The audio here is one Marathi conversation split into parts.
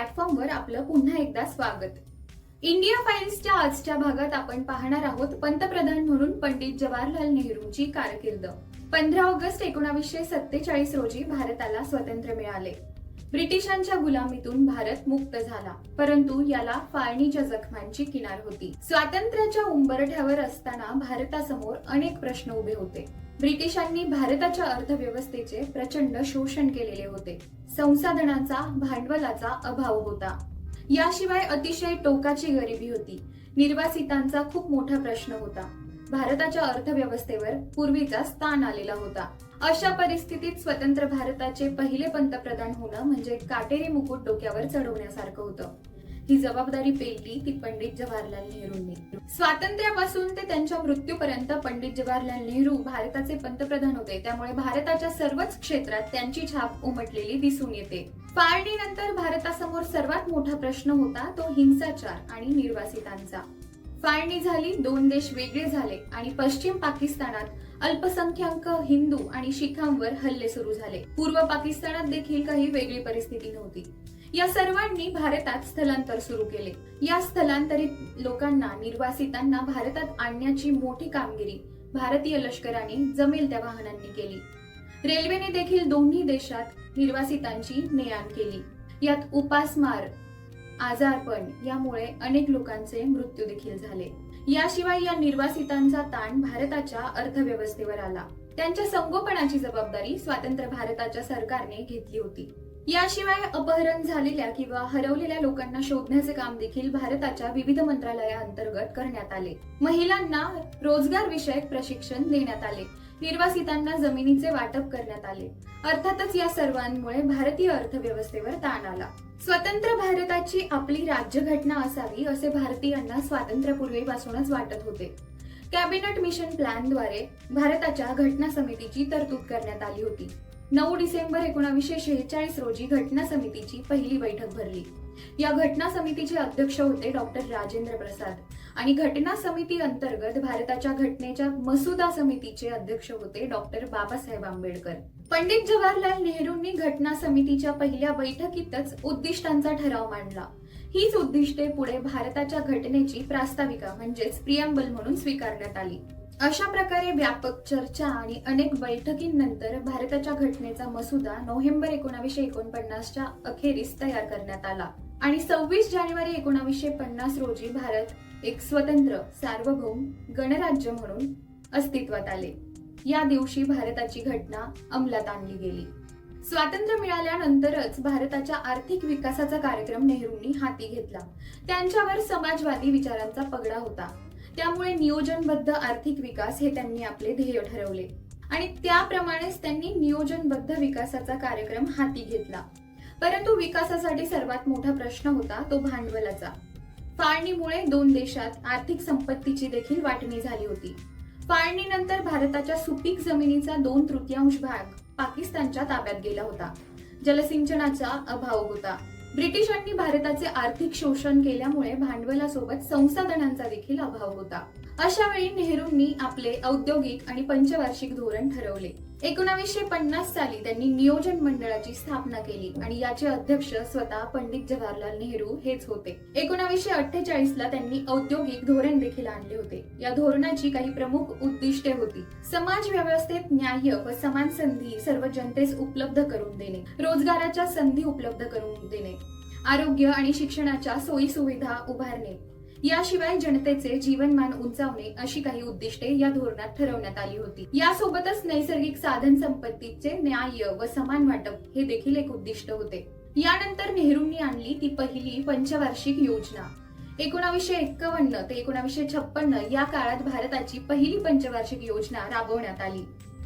प्लॅटफॉर्मवर आपलं पुन्हा एकदा स्वागत. इंडिया फाईल्सच्या आजच्या भागात आपण पाहणार आहोत पंतप्रधान म्हणून पंडित जवाहरलाल नेहरूंची कारकीर्द. पंधरा ऑगस्ट एकोणावीसशे सत्तेचाळीस रोजी भारताला स्वातंत्र्य मिळाले. ब्रिटिशांच्या गुलामीतून भारत मुक्त झाला परंतु याला फाळणीच्या जखमांची किनार होती. स्वातंत्र्याच्या उंबरठ्यावर असताना भारतासमोर अनेक प्रश्न उभे होते. ब्रिटिशांनी भारताच्या अर्थव्यवस्थेचे प्रचंड शोषण केलेले होते. संसाधनांचा भांडवलाचा अभाव होता. याशिवाय अतिशय टोकाची गरिबी होती. निर्वासितांचा खूप मोठा प्रश्न होता. भारताच्या अर्थव्यवस्थेवर पूर्वीचा स्थान आलेला होता. अशा परिस्थितीत स्वतंत्र भारताचे पहिले पंतप्रधान होणं म्हणजे काटेरी मुकुट डोक्यावर चढवण्यासारखं होतं. ही जबाबदारी पेलली ती पंडित जवाहरलाल नेहरूंनी. स्वातंत्र्यापासून ते त्यांच्या मृत्यूपर्यंत पंडित जवाहरलाल नेहरू भारताचे पंतप्रधान होते. त्यामुळे भारताच्या सर्वच क्षेत्रात त्यांची छाप उमटलेली दिसून येते. फाळणीनंतर भारतासमोर सर्वात मोठा प्रश्न होता तो हिंसाचार आणि निर्वासितांचा. फाळणी झाली दोन देश वेगळे झाले आणि पश्चिम पाकिस्तानात अल्पसंख्याक हिंदू आणि शिखांवर हल्ले सुरू झाले. पूर्व पाकिस्तानात देखील काही वेगळी परिस्थिती नव्हती. या सर्वांनी भारतात स्थलांतर सुरू केले. या स्थलांतरित लोकांना निर्वासितांना भारतात आणण्याची मोठी कामगिरी भारतीय लष्कराने जमेल त्या वाहनांनी केली. रेल्वेने देखील दोन्ही देशात निर्वासितांची ने आण केली. यात उपासमार आजारपण यामुळे अनेक लोकांचे मृत्यू देखील झाले. याशिवाय या निर्वासितांचा ताण भारताच्या अर्थव्यवस्थेवर आला. त्यांच्या संगोपनाची जबाबदारी स्वातंत्र्य भारताच्या सरकारने घेतली होती. याशिवाय अपहरण झालेल्या किंवा हरवलेल्या लोकांना शोधण्याचे काम देखील भारताच्या विविध मंत्रालयाअंतर्गत करण्यात आले. महिलांना रोजगार विषयक प्रशिक्षण देण्यात आले. निर्वासितांना जमिनीचे वाटप करण्यात आले. अर्थातच या सर्वांमुळे भारतीय अर्थव्यवस्थेवर ताण आला. स्वतंत्र भारताची आपली राज्यघटना असावी असे भारतीयांना स्वातंत्र्यपूर्वीपासूनच वाटत होते. कॅबिनेट मिशन प्लॅनद्वारे भारताच्या घटना समितीची तरतूद करण्यात आली होती. नऊ डिसेंबर एकोणावीसशे शेहेचाळीस रोजी घटना समितीची पहिली बैठक भरली. या घटना समितीचे अध्यक्ष होते डॉक्टर राजेंद्र प्रसाद आणि घटना समिती अंतर्गत भारताच्या घटनेच्या मसुदा समितीचे अध्यक्ष होते डॉक्टर बाबासाहेब आंबेडकर. पंडित जवाहरलाल नेहरूंनी घटना समितीच्या पहिल्या बैठकीतच उद्दिष्टांचा ठराव मांडला. हीच उद्दिष्टे पुढे भारताच्या घटनेची प्रास्ताविका म्हणजेच प्रियंबल म्हणून स्वीकारण्यात आली. अशा प्रकारे व्यापक चर्चा आणि अनेक बैठकींनंतर भारताच्या घटनेचा मसुदा नोव्हेंबर एकोणावीसशे एकोणपन्नासच्या अखेरीस तयार करण्यात आला. आणि सव्वीस जानेवारी एकोणावीसशे पन्नास रोजी भारत एक स्वतंत्र सार्वभौम गणराज्य म्हणून अस्तित्वात आले. या दिवशी भारताची घटना अंमलात आणली गेली. स्वातंत्र्य मिळाल्यानंतरच भारताच्या आर्थिक विकासाचा कार्यक्रम नेहरूंनी हाती घेतला. त्यांच्यावर समाजवादी विचारांचा पगडा होता. त्यामुळे नियोजनबद्ध आर्थिक विकास हे त्यांनी आपले ध्येय ठरवले. आणि त्याप्रमाणेच त्यांनी नियोजनबद्ध विकासाचा कार्यक्रम हाती घेतला. परंतु विकासासाठी सर्वात मोठा प्रश्न होता तो भांडवलाचा. फाळणीमुळे दोन देशात आर्थिक संपत्तीची देखील वाटणी झाली होती. फाळणीनंतर भारताच्या सुपीक जमिनीचा दोन तृतीयांश भाग पाकिस्तानच्या ताब्यात गेला होता. जलसिंचनाचा अभाव होता. ब्रिटिशांनी भारताचे आर्थिक शोषण केल्यामुळे भांडवलासोबत संसाधनांचा देखील अभाव होता. अशावेळी नेहरूंनी आपले औद्योगिक आणि पंचवार्षिक धोरण ठरवले. एकोणावीसशे पन्नास साली त्यांनी नियोजन मंडळाची स्थापना केली आणि याचे अध्यक्ष स्वतः पंडित जवाहरलाल नेहरू हेच होते. एकोणावीसशे अठ्ठेचाळीस ला त्यांनी औद्योगिक धोरण देखील आणले होते. या धोरणाची काही प्रमुख उद्दिष्टे होती. समाज व्यवस्थेत न्याय व समान संधी सर्व जनतेस उपलब्ध करून देणे रोजगाराच्या संधी उपलब्ध करून देणे आरोग्य आणि शिक्षणाच्या सोयी सुविधा उभारणे याशिवाय जनतेचे जीवनमान उंचावणे अशी काही उद्दिष्टे या धोरणात ठरवण्यात आली होती. यासोबतच नैसर्गिक साधन संपत्तीचे न्याय व समान वाटप हे देखील एक उद्दिष्ट होते. यानंतर नेहरूंनी आणली ती पहिली पंचवार्षिक योजना. एकोणावीसशे एक्कावन्न ते एकोणावीसशे छप्पन्न या काळात भारताची पहिली पंचवार्षिक योजना राबवण्यात आली.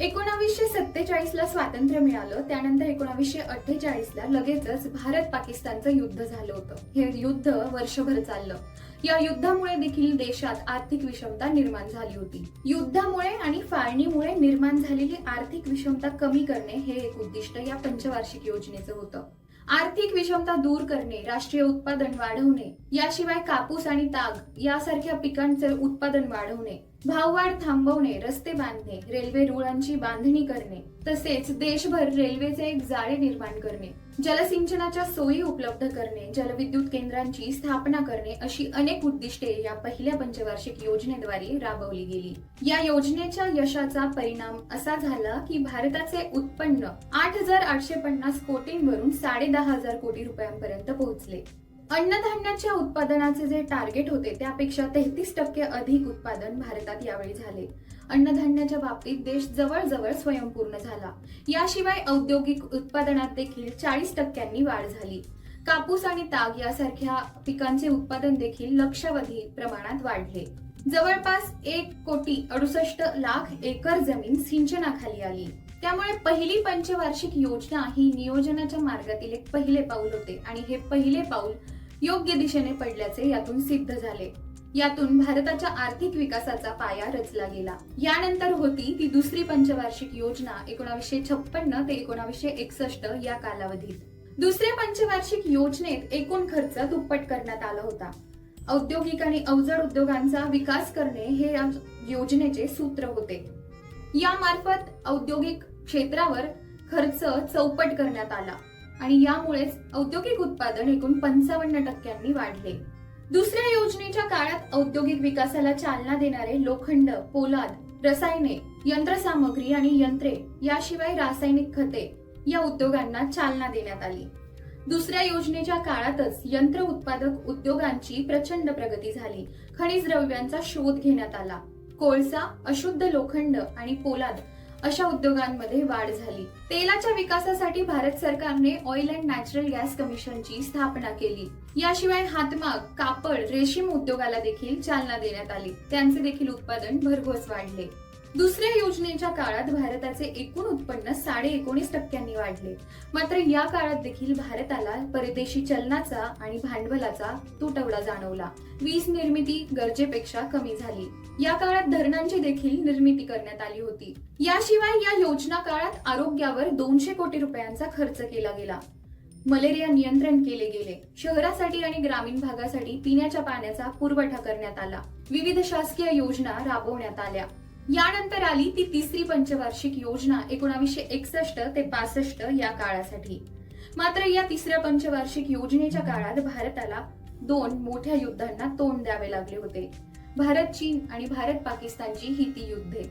एकोणावीसशे सत्तेचाळीस ला स्वातंत्र्य मिळालं त्यानंतर एकोणावीसशे अठ्ठेचाळीस ला लगेचच भारत पाकिस्तानचं युद्ध झालं होतं. हे युद्ध वर्षभर चाललं. या युद्धामुळे देखील देशात आर्थिक विषमता निर्माण झाली होती. युद्धामुळे आणि फाळणीमुळे निर्माण झालेली आर्थिक विषमता कमी करणे हे एक उद्दिष्ट या पंचवार्षिक योजनेचं होतं. आर्थिक विषमता दूर करणे राष्ट्रीय उत्पादन वाढवणे याशिवाय कापूस आणि ताग यासारख्या पिकांचे उत्पादन वाढवणे भाववाढ थांबवणे रस्ते बांधणे रेल्वे रुळांची बांधणी करणे तसेच देशभर रेल्वेचे एक जाळे निर्माण करणे. जलसिंचनाच्या सोयी उपलब्ध करणे जलविद्युत केंद्रांची स्थापना करणे अशी अनेक उद्दिष्टे या पहिल्या पंचवार्षिक योजनेद्वारे राबवली गेली. या योजनेच्या यशाचा परिणाम असा झाला की भारताचे उत्पन्न आठ हजार आठशे पन्नास कोटींवरून साडे दहा हजार कोटी रुपयांपर्यंत पोहोचले. अन्नधान्याच्या उत्पादनाचे जे टार्गेट होते त्यापेक्षा तेहतीस टक्के अधिक उत्पादन भारतात यावेळी झाले. अन्नधान्याच्या बाबतीत देश जवळजवळ स्वयंपूर्ण झाला. याशिवाय औद्योगिक उत्पादनात देखील चाळीस टक्क्यांनी वाढ झाली. कापूस आणि ताग यासारख्या पिकांचे उत्पादन देखील लक्षावधी प्रमाणात वाढले. जवळपास एक कोटी अडुसष्ट लाख एकर जमीन सिंचनाखाली आली. त्यामुळे पहिली पंचवार्षिक योजना ही नियोजनाच्या मार्गातील एक पहिले पाऊल होते आणि हे पहिले पाऊल योग्य दिशेने पडल्याचे यातून सिद्ध झाले. यातून भारताच्या आर्थिक विकासाचा पाया रचला गेला. यानंतर होती ती दुसरी पंचवार्षिक योजना एकोणावीसशे छप्पन्न ते एकोणावीसशे एकसष्ट या कालावधीत. दुसऱ्या पंचवार्षिक योजनेत एकूण खर्च दुप्पट करण्यात आला होता. औद्योगिक आणि अवजड उद्योगांचा विकास करणे हे या योजनेचे सूत्र होते. यामार्फत औद्योगिक क्षेत्रावर खर्च चौपट करण्यात आला आणि यामुळेच औद्योगिक उत्पादन एकूण पंचावन्न टक्क्यांनी वाढले. दुसऱ्या योजनेच्या काळात औद्योगिक विकासाला चालना देणारे लोखंड पोलाद रसायने यंत्रसामग्री आणि यंत्रे याशिवाय रासायनिक खते या उद्योगांना चालना देण्यात आली. दुसऱ्या योजनेच्या काळातच यंत्र उत्पादक उद्योगांची प्रचंड प्रगती झाली. खनिज द्रव्यांचा शोध घेण्यात आला. कोळसा अशुद्ध लोखंड आणि पोलाद अशा उद्योगांमध्ये वाढ झाली. तेलाच्या विकासासाठी भारत सरकारने ऑइल अँड नॅचरल गॅस कमिशनची स्थापना केली. याशिवाय हातमाग कापड रेशीम उद्योगाला देखील चालना देण्यात आली. त्यांचे देखील उत्पादन भरघोस वाढले. दुसऱ्या योजनेच्या काळात भारताचे एकूण उत्पन्न साडे एकोणीस टक्क्यांनी वाढले. मात्र या काळात देखील भारताला परदेशी चलनाचा आणि भांडवलाचा तुटवडा जाणवला. वीज निर्मिती गरजेपेक्षा कमी झाली. या काळात धरणांची देखील निर्मिती करण्यात आली होती. याशिवाय या योजना काळात आरोग्यावर दोनशे कोटी रुपयांचा खर्च केला गेला. मलेरिया नियंत्रण केले गेले. शहरासाठी आणि ग्रामीण भागासाठी पिण्याच्या पाण्याचा पुरवठा करण्यात आला. विविध शासकीय योजना राबवण्यात आल्या. यानंतर आली ती तिसरी पंचवार्षिक योजना एकोणावीसशे एकसष्ट ते पासष्ट या काळासाठी. मात्र या तिसऱ्या पंचवार्षिक योजनेच्या काळात भारताला दोन मोठ्या युद्धांना तोंड द्यावे लागले होते. भारत चीन आणि भारत पाकिस्तानची ही ती युद्धे.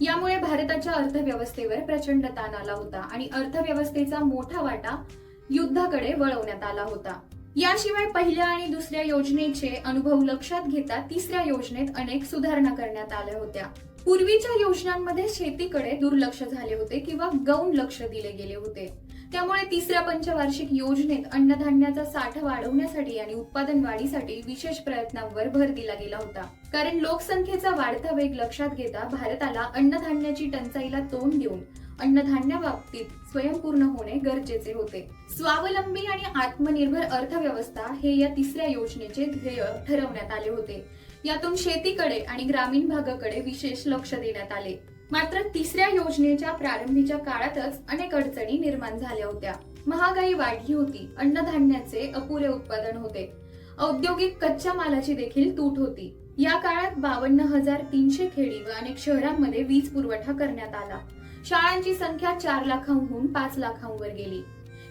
यामुळे भारताच्या अर्थव्यवस्थेवर प्रचंड ताण आला होता आणि अर्थव्यवस्थेचा मोठा वाटा युद्धाकडे वळवण्यात आला होता. याशिवाय पहिल्या आणि दुसऱ्या योजनेचे अनुभव लक्षात घेता तिसऱ्या योजनेत अनेक सुधारणा करण्यात आल्या होत्या. पूर्वीच्या योजनांमध्ये शेतीकडे दुर्लक्ष झाले होते किंवा गौण लक्ष दिले गेले होते. त्यामुळे तिसऱ्या पंचवार्षिक योजनेत अन्नधान्याचा साठा वाढवण्यासाठी आणि उत्पादन वाढीसाठी विशेष प्रयत्नांवर भर दिला गेला होता. कारण लोकसंख्येचा वाढता वेग लक्षात घेता भारताला अन्नधान्याची टंचाईला तोंड देऊन अन्नधान्या बाबतीत स्वयंपूर्ण होणे गरजेचे होते. स्वावलंबी आणि आत्मनिर्भर अर्थव्यवस्था हे या तिसऱ्या योजनेचे ध्येय ठरवण्यात आले होते. यातून शेतीकडे आणि ग्रामीण भागाकडे विशेष लक्ष देण्यात आले. मात्र तिसऱ्या योजनेच्या प्रारंभीच्या काळातच अनेक अडचणी निर्माण झाल्या होत्या. महागाई वाढली होती. अन्नधान्याचे अपुरे उत्पादन होते. औद्योगिक कच्च्या मालाची देखील तूट होती. या काळात बावन्न हजार तीनशे खेडी व अनेक शहरांमध्ये वीज पुरवठा करण्यात आला. शाळांची संख्या चार लाखांहून पाच लाखांवर गेली.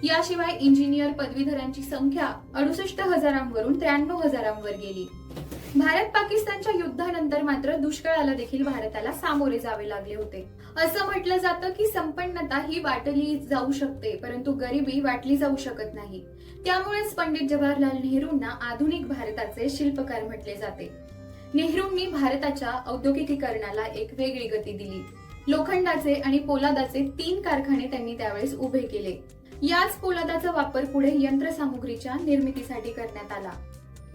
याशिवाय इंजिनियर पदवीधरांची संख्या अडुसष्ट हजारांवरून त्र्याण्णव हजारांवर गेली. भारत पाकिस्तानच्या युद्धानंतर मात्र दुष्काळाला देखील भारताला सामोरे जावे लागले होते. असं म्हटलं जातं की संपन्नता ही वाटली जाऊ शकते परंतु गरिबी वाटली जाऊ शकत नाही. त्यामुळेच पंडित जवाहरलाल नेहरूंना आधुनिक भारताचे शिल्पकार म्हटले जाते. नेहरूंनी भारताच्या औद्योगिकीकरणाला एक वेगळी गती दिली. लोखंडाचे आणि पोलादाचे तीन कारखाने त्यांनी त्यावेळेस उभे केले. याच पोलादाचा वापर पुढे यंत्रसामुग्रीच्या निर्मितीसाठी करण्यात आला.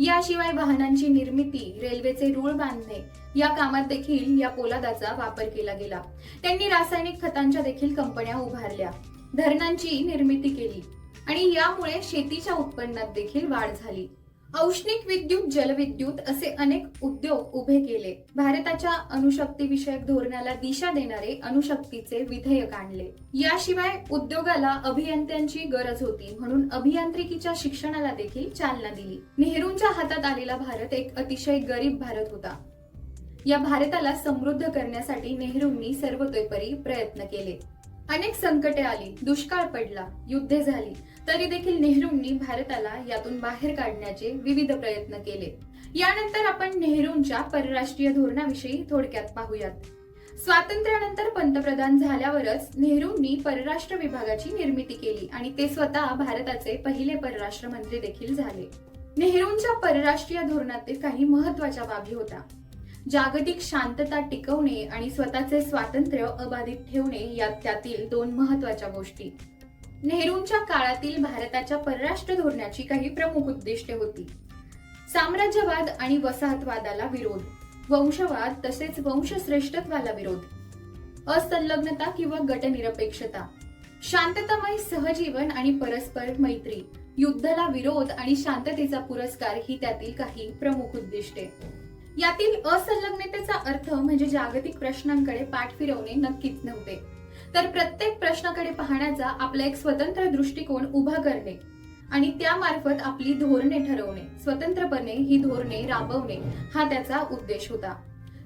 याशिवाय वाहनांची निर्मिती रेल्वेचे रूळ बांधणे या कामात देखील या पोलादाचा वापर केला गेला. त्यांनी रासायनिक खतांच्या देखील कंपन्या उभारल्या धरणांची निर्मिती केली आणि यामुळे शेतीच्या उत्पन्नात देखील वाढ झाली. औष्णिक विद्युत जलविद्युत असे अनेक उद्योग उभे केले. भारताच्या अणुशक्ती विषयक धोरणाला दिशा देणारे अणुशक्तीचे विधेयक आणले. याशिवाय उद्योगाला अभियंत्यांची गरज होती म्हणून अभियांत्रिकीच्या शिक्षणाला देखील चालना दिली. नेहरूंच्या हातात आलेला भारत एक अतिशय गरीब भारत होता. या भारताला समृद्ध करण्यासाठी नेहरूंनी सर्वतोपरी प्रयत्न केले. अनेक संकटे आली दुष्काळ पडला युद्धे झाली तरी देखील नेहरूंनी भारताला यातून बाहेर काढण्याचे विविध प्रयत्न केले. यानंतर आपण नेहरूंच्या परराष्ट्रीय धोरणाविषयी थोडक्यात पाहूयात. स्वातंत्र्यानंतर पंतप्रधान झाल्यावरच नेहरूंनी परराष्ट्र विभागाची निर्मिती केली आणि ते स्वतः भारताचे पहिले परराष्ट्र मंत्री देखील झाले. नेहरूंच्या परराष्ट्रीय धोरणातील काही महत्त्वाच्या बाबी होत्या. जागतिक शांतता टिकवणे आणि स्वतःचे स्वातंत्र्य अबाधित ठेवणे या त्यातील दोन महत्त्वाच्या गोष्टी. नेहरूंच्या काळातील भारताच्या परराष्ट्र धोरणाची काही प्रमुख उद्दिष्टे होती. साम्राज्यवाद आणि वसाहतवादाला विरोध वंशवाद तसेच वंशश्रेष्ठत्वाला विरोध असंलग्नता किंवा गटनिरपेक्षता शांततामय सहजीवन आणि परस्पर मैत्री युद्धाला विरोध आणि शांततेचा पुरस्कार ही त्यातील काही प्रमुख उद्दिष्टे. यातील असंलग्नतेचा अर्थ म्हणजे जागतिक प्रश्नांकडे पाठ फिरवणे नक्कीच नव्हते. तर प्रत्येक प्रश्नाकडे पाहण्याचा आपला एक स्वतंत्र दृष्टिकोन उभा करणे आणि त्यामार्फत आपली धोरणे ठरवणे. स्वतंत्रपणे ही धोरणे राबवणे हा त्याचा उद्देश होता.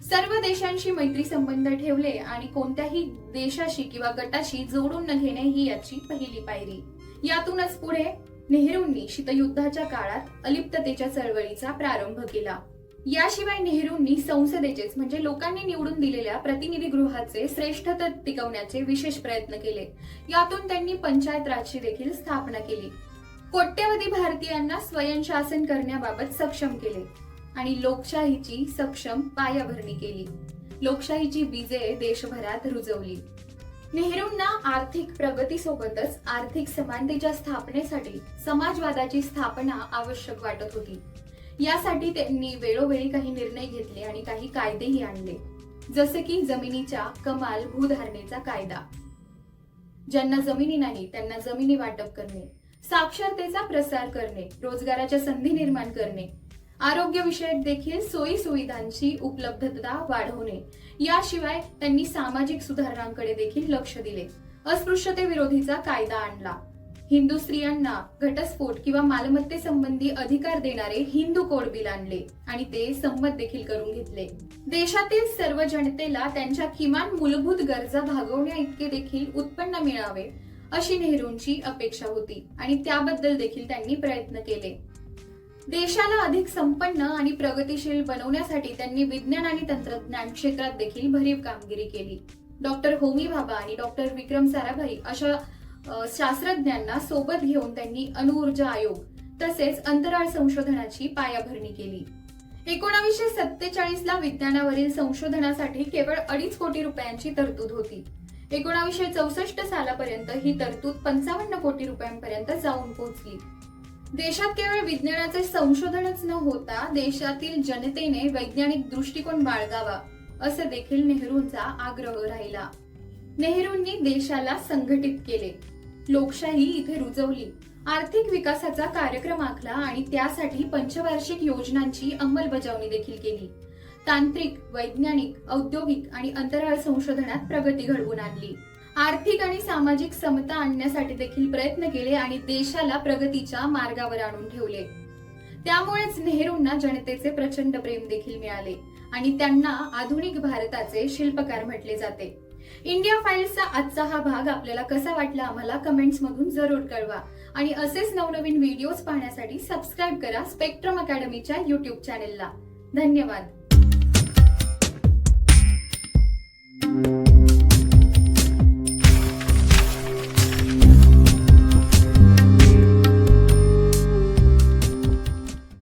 सर्व देशांशी मैत्री संबंध ठेवले आणि कोणत्याही देशाशी किंवा गटाशी जोडून न घेणे ही याची पहिली पायरी. यातूनच पुढे नेहरूंनी शीतयुद्धाच्या काळात अलिप्ततेच्या चळवळीचा प्रारंभ केला. याशिवाय नेहरूंनी संसदेचेच म्हणजे लोकांनी निवडून दिलेल्या प्रतिनिधी गृहाचे श्रेष्ठता टिकवण्याचे विशेष प्रयत्न केले. यातून त्यांनी पंचायत राजची देखील स्थापना केली. कोट्यवधी भारतीयांना स्वयंशासन करण्याबाबत सक्षम केले आणि लोकशाहीची सक्षम पायाभरणी केली. लोकशाहीची बीजे देशभरात रुजवली. नेहरूंना आर्थिक प्रगतीसोबतच आर्थिक समानतेच्या स्थापनेसाठी समाजवादाची स्थापना आवश्यक वाटत होती. यासाठी त्यांनी वेळोवेळी काही निर्णय घेतले आणि काही कायदेही आणले. जसे की जमिनीच्या कमाल भूधारणेचा कायदा. ज्यांना जमिनी नाही त्यांना जमिनी वाटप करणे साक्षरतेचा प्रसार करणे रोजगाराच्या संधी निर्माण करणे आरोग्यविषयक देखील सोयी सुविधांची उपलब्धता वाढवणे याशिवाय त्यांनी सामाजिक सुधारणांकडे देखील लक्ष दिले. अस्पृश्यते विरोधीचा कायदा आणला. हिंदू स्त्रियांना घटस्फोट किंवा मालमत्तेसंबंधी अधिकार देणारे हिंदू कोड बिल आणले आणि ते संमत देखील करून घेतले. देशातील सर्व जनतेला त्यांच्या किमान मूलभूत गरजा भागवण्या इतके देखील उत्पन्न मिळावे अशी नेहरूंची अपेक्षा होती आणि त्याबद्दल देखील त्यांनी प्रयत्न केले. देशाला अधिक संपन्न आणि प्रगतीशील बनवण्यासाठी त्यांनी विज्ञान आणि तंत्रज्ञान क्षेत्रात देखील भरीव कामगिरी केली. डॉक्टर होमी भाभा आणि डॉक्टर विक्रम साराभाई अशा शास्त्रज्ञांना सोबत घेऊन त्यांनी अणुऊर्जा आयोग तसेच अंतराळ संशोधनाची पायाभरणी केली. एकोणावीसशे सत्तेचाळीस ला विज्ञानावरील संशोधनासाठी केवळ अडीच कोटी रुपयांची तरतूद होती. एकोणावीसशे चौसष्ट सालापर्यंत ही तरतूद पंचावन्न कोटी रुपयांपर्यंत जाऊन पोहोचली देशात केवळ विज्ञानाचे संशोधनच न होता देशातील जनतेने वैज्ञानिक दृष्टिकोन बाळगावा असं देखील नेहरूंचा आग्रह राहिला. नेहरूंनी देशाला संघटित केले. लोकशाही इथे रुजवली. आर्थिक विकासाचा कार्यक्रम आखला आणि त्यासाठी पंचवार्षिक योजनांची अंमलबजावणी देखील केली. तांत्रिक वैज्ञानिक औद्योगिक आणि अंतराळ संशोधनात प्रगती घडवून आणली. आर्थिक आणि सामाजिक समता आणण्यासाठी देखील प्रयत्न केले आणि देशाला प्रगतीच्या मार्गावर आणून ठेवले. त्यामुळेच नेहरूंना जनतेचे प्रचंड प्रेम देखील मिळाले आणि त्यांना आधुनिक भारताचे शिल्पकार म्हटले जाते. इंडिया फाईल्सचा आजचा हा भाग आपल्याला कसा वाटला आम्हाला कमेंट्स मधून जरूर कळवा. आणि असेच नवनवीन व्हिडिओज पाहण्यासाठी सबस्क्राईब करा स्पेक्ट्रम अकॅडमीच्या युट्यूब चॅनेलला धन्यवाद.